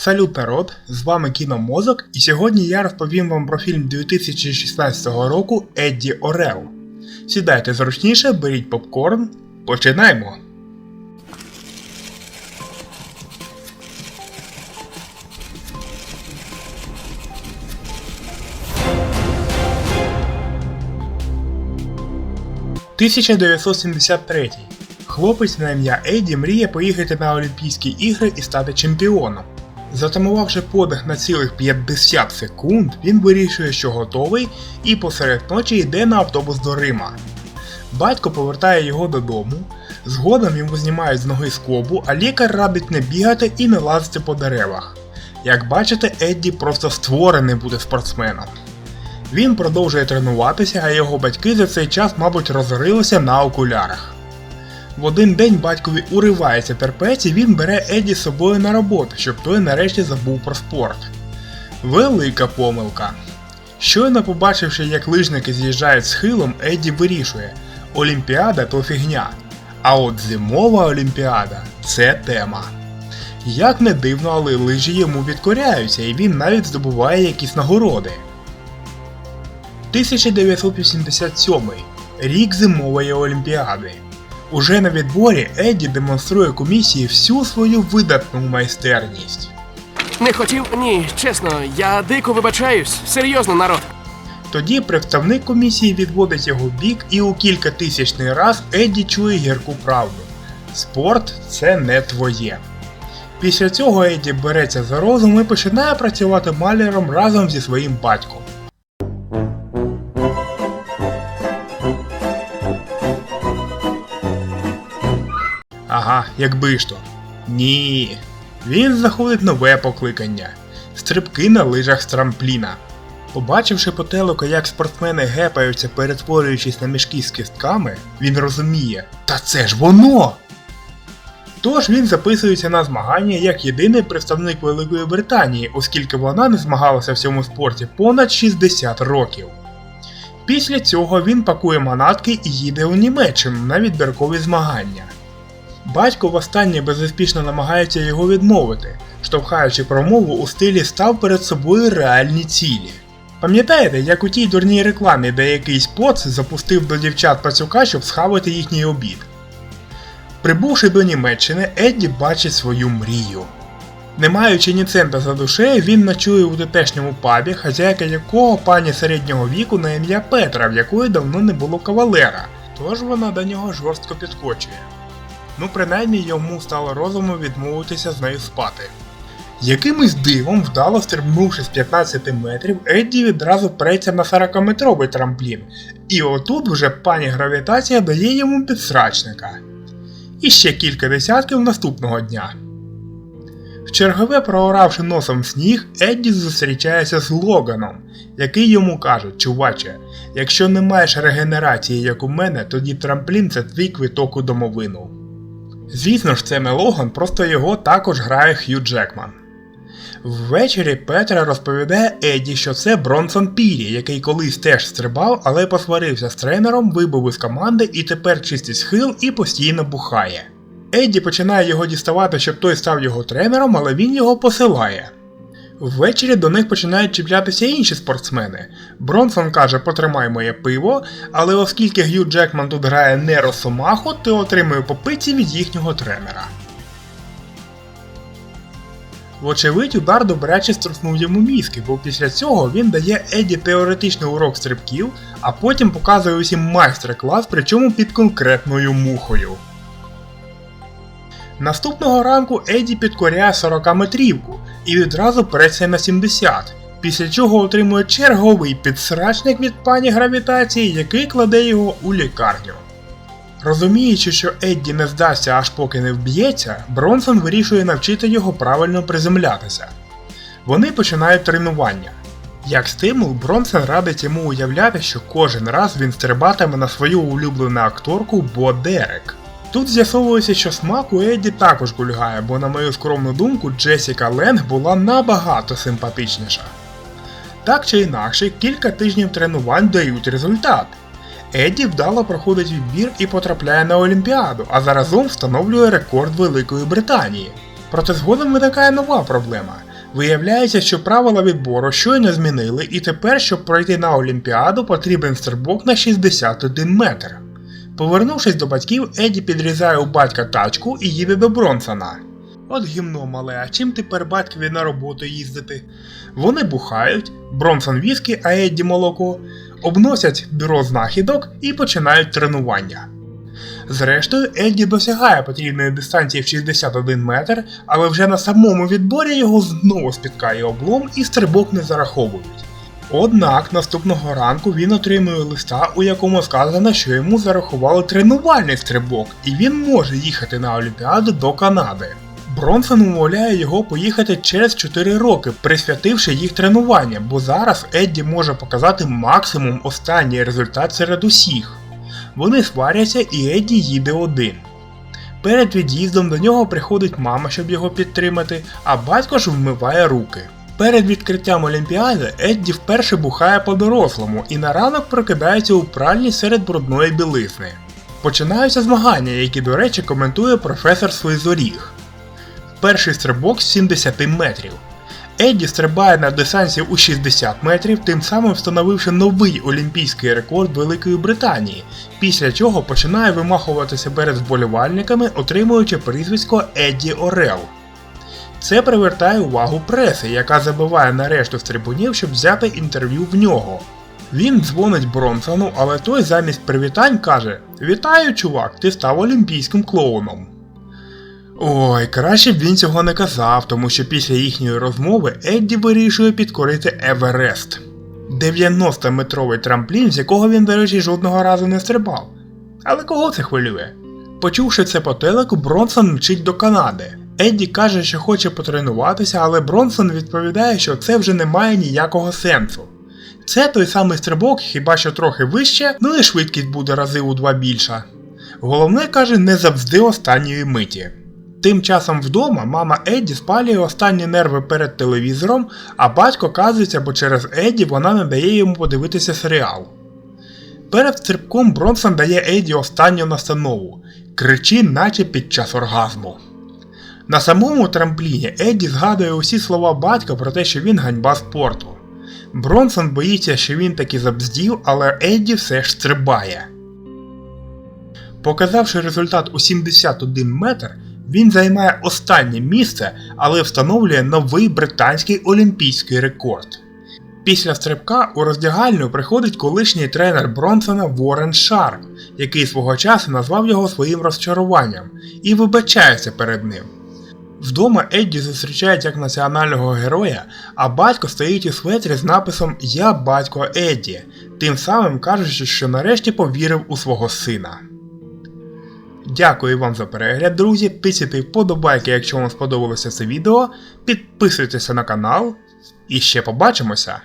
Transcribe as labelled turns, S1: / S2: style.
S1: Салют народ, з вами Кіномозок, і сьогодні я розповім вам про фільм 2016 року Едді Орел. Сідайте зручніше, беріть попкорн. Починаємо! «1973. Хлопець на ім'я Еді мріє поїхати на Олімпійські ігри і стати чемпіоном. Затамувавши подих на цілих 50 секунд, він вирішує, що готовий, і посеред ночі йде на автобус до Рима. Батько повертає його додому. Згодом йому знімають з ноги скобу, а лікар радить не бігати і не лазити по деревах. Як бачите, Едді просто створений бути спортсменом. Він продовжує тренуватися, а його батьки за цей час, мабуть, розорилися на окулярах. В один день батькові уривається терпець і він бере Еді з собою на роботу, щоб той нарешті забув про спорт. Велика помилка. Щойно побачивши, як лижники з'їжджають схилом, Еді вирішує: Олімпіада то фігня. А от зимова олімпіада це тема. Як не дивно, але лижі йому відкоряються, і він навіть здобуває якісь нагороди. 1987 рік зимової олімпіади. Уже на відборі Едді демонструє комісії всю свою видатну майстерність.
S2: Не хотів? Ні, чесно, я дико вибачаюсь. Серйозно, народ.
S1: Тоді представник комісії відводить його в бік і у кілька тисячний раз Едді чує гірку правду. Спорт це не твоє. Після цього Едді береться за розум і починає працювати маляром разом зі своїм батьком. Ага, якби ж то. Ні. Він знаходить нове покликання стрибки на лижах з трампліна. Побачивши по телеку, як спортсмени гепаються, перетворюючись на мішки з кістками, він розуміє, та це ж воно! Тож він записується на змагання як єдиний представник Великої Британії, оскільки вона не змагалася в цьому спорті понад 60 років. Після цього він пакує манатки і їде у Німеччину на відбіркові змагання. Батько востаннє безуспішно намагається його відмовити, штовхаючи промову у стилі став перед собою реальні цілі. Пам'ятаєте, як у тій дурній рекламі, де якийсь поц запустив до дівчат пацюка, щоб схавати їхній обід? Прибувши до Німеччини, Едді бачить свою мрію. Не маючи ні цента за душею, він ночує у тутешньому пабі, хазяйка якого пані середнього віку на ім'я Петра, в якої давно не було кавалера, тож вона до нього жорстко підкочує. Ну, принаймні йому стало розуму відмовитися з нею спати. Якимось дивом, вдало стрибнувши з 15 метрів, Едді відразу преться на 40-метровий трамплін, і отут вже пані гравітація дає йому підсрачника. І ще кілька десятків наступного дня. Вчергове прооравши носом сніг, Едді зустрічається з Логаном, який йому каже, чуваче, якщо не маєш регенерації, як у мене, тоді трамплін це твій квиток у домовину. Звісно ж, це не Логан, просто його також грає Хью Джекман. Ввечері Петра розповідає Едді, що це Бронсон Пірі, який колись теж стрибав, але посварився з тренером, вибув із команди і тепер чистить схил і постійно бухає. Едді починає його діставати, щоб той став його тренером, але він його посилає. Ввечері до них починають чіплятися інші спортсмени. Бронсон каже, потримай моє пиво, але оскільки Г'ю Джекман тут грає не Росомаху, то отримує по пиці від їхнього тренера. Вочевидь, удар добряче струснув йому мізки, бо після цього він дає Еді теоретичний урок стрибків, а потім показує усім майстер-клас, причому під конкретною мухою. Наступного ранку Еді підкоряє 40-метрівку і відразу преться на 70, після чого отримує черговий підсрачник від пані гравітації, який кладе його у лікарню. Розуміючи, що Едді не здасться аж поки не вб'ється, Бронсон вирішує навчити його правильно приземлятися. Вони починають тренування. Як стимул, Бронсон радить йому уявляти, що кожен раз він стрибатиме на свою улюблену акторку Бо Дерек. Тут з'ясовується, що смак у Едді також гульгає, бо, на мою скромну думку, Джесіка Ленг була набагато симпатичніша. Так чи інакше, кілька тижнів тренувань дають результат. Едді вдало проходить відбір і потрапляє на Олімпіаду, а заразом встановлює рекорд Великої Британії. Проте згодом виникає нова проблема. Виявляється, що правила відбору щойно змінили, і тепер, щоб пройти на Олімпіаду, потрібен стрибок на 61 метр. Повернувшись до батьків, Еді підрізає у батька тачку і їде до Бронсона. От гімно мале, а чим тепер батькові на роботу їздити? Вони бухають, Бронсон віскі, а Едді молоко, обносять бюро знахідок і починають тренування. Зрештою, Едді досягає потрібної дистанції в 61 метр, але вже на самому відборі його знову спіткає облом і стрибок не зараховують. Однак наступного ранку він отримує листа, у якому сказано, що йому зарахували тренувальний стрибок, і він може їхати на Олімпіаду до Канади. Бронсон умовляє його поїхати через 4 роки, присвятивши їх тренуванням, бо зараз Едді може показати максимум останній результат серед усіх. Вони сваряться і Едді їде один. Перед від'їздом до нього приходить мама, щоб його підтримати, а батько ж вмиває руки. Перед відкриттям Олімпіади Едді вперше бухає по-дорослому і на ранок прокидається у пральні серед брудної білизни. Починаються змагання, які, до речі, коментує професор Слизоріг. Перший стрибок з 70 метрів. Едді стрибає на дистанції у 60 метрів, тим самим встановивши новий олімпійський рекорд Великої Британії, після чого починає вимахуватися перед вболівальниками, отримуючи прізвисько Едді Орел. Це привертає увагу преси, яка забиває на решту стрибунів, щоб взяти інтерв'ю в нього. Він дзвонить Бронсону, але той замість привітань каже: Вітаю, чувак, ти став олімпійським клоуном. Ой, краще б він цього не казав, тому що після їхньої розмови Едді вирішує підкорити Еверест. 90-метровий трамплін, з якого він, до речі, жодного разу не стрибав. Але кого це хвилює? Почувши це по телеку, Бронсон мчить до Канади. Едді каже, що хоче потренуватися, але Бронсон відповідає, що це вже не має ніякого сенсу. Це той самий стрибок, хіба що трохи вище, ну і швидкість буде рази у два більша. Головне каже, не завжди останньої миті. Тим часом вдома мама Едді спалює останні нерви перед телевізором, а батько казується, бо через Едді вона не дає йому подивитися серіал. Перед стрибком Бронсон дає Едді останню настанову кричи, наче під час оргазму. На самому трампліні Едді згадує усі слова батька про те, що він ганьба спорту. Бронсон боїться, що він таки забздів, але Едді все ж стрибає. Показавши результат у 71 метр, він займає останнє місце, але встановлює новий британський олімпійський рекорд. Після стрибка у роздягальню приходить колишній тренер Бронсона Ворен Шарп, який свого часу назвав його своїм розчаруванням, і вибачається перед ним. Вдома Едді зустрічають як національного героя, а батько стоїть у светрі з написом Я батько Едді, тим самим кажучи, що нарешті повірив у свого сина. Дякую вам за перегляд, друзі. Тисяйте вподобайки, якщо вам сподобалося це відео. Підписуйтеся на канал. І ще побачимося!